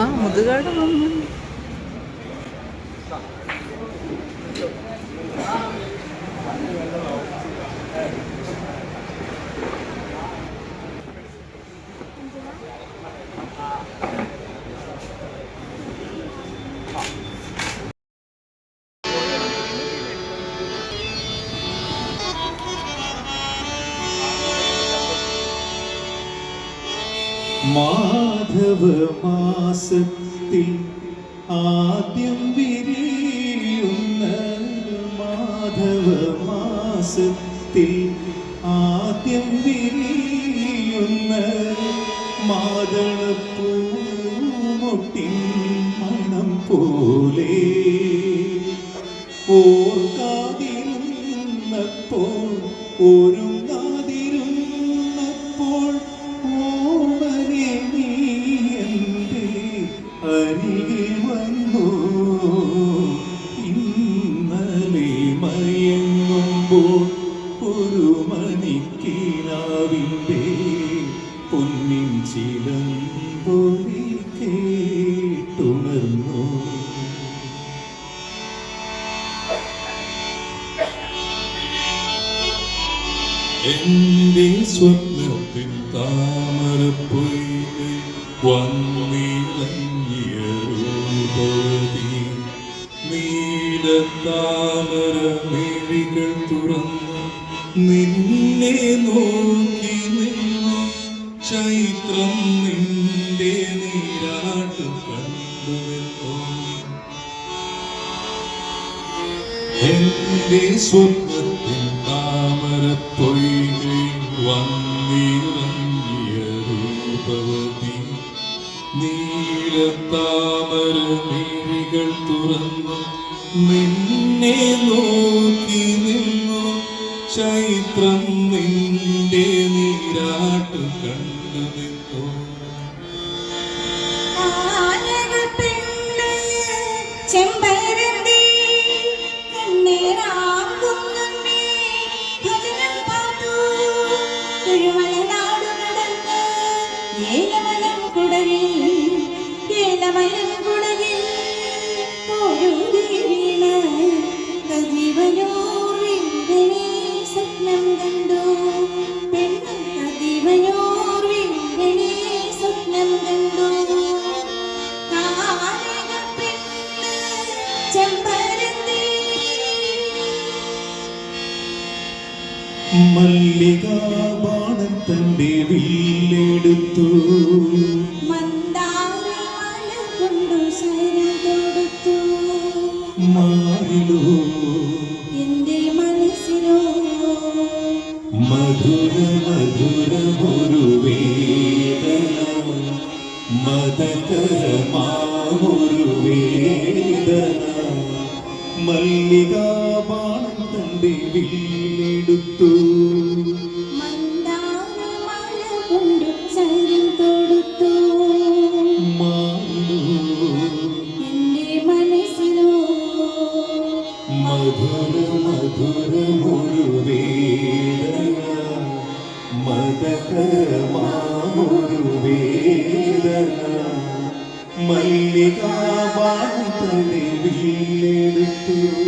ആ മുതുകാട് മാധവ മാസത്തിൽ ആദ്യം വിരിയുന്ന മാധവ മാസത്തിൽ ആദ്യം വിരിയുന്ന മാതളപ്പൂമൊട്ടിൻ മണം മയങ്ങുമ്പോൾ ഒരു മണിക്കിനാവിന്റെ പൊന്നിൻ ചിലമ്പൊലി കേട്ടുണർന്നു. എന്റെ സ്വപ്നത്തിൻ താമരപ്പൊയ്കை വന്നിറങ്ങിയ രൂപവതി നീല താമര മിഴികൾ തുറന്നു നിന്നെ നോക്കി നിന്നു ചൈത്രം നിന്റെ നീരാട്ട് കണ്ടു നിന്നു എന്റെ സ്വപ്നത്തിൻ നീല തുറന്നു. നിന്നെ നോക്കി നിന്നു. ചൈത്രം നിന്റെ നീരാട്ട് കണ്ടു നിന്നു. ചെമ്പരന്തി കണ്ണീരാകുന്നുണ്ണി ഭജനം പാട്ടു തിരുമലനാടു മല്ലികാബാണൻ തന്റെ വില്ലെടുത്തു. മല്ല മാറിലോ? എന്റെ മനസ്സിലോ? മധുര മധുരമൊരു വേദന. മതകരമാവൊരു വേദന. മല്ലികാബാണൻ തന്റെ വില്ലെടുത്തു ദുഃഖമാമൊരു വേദന. മല്ലികാ ബാധ വീണെടുത്തു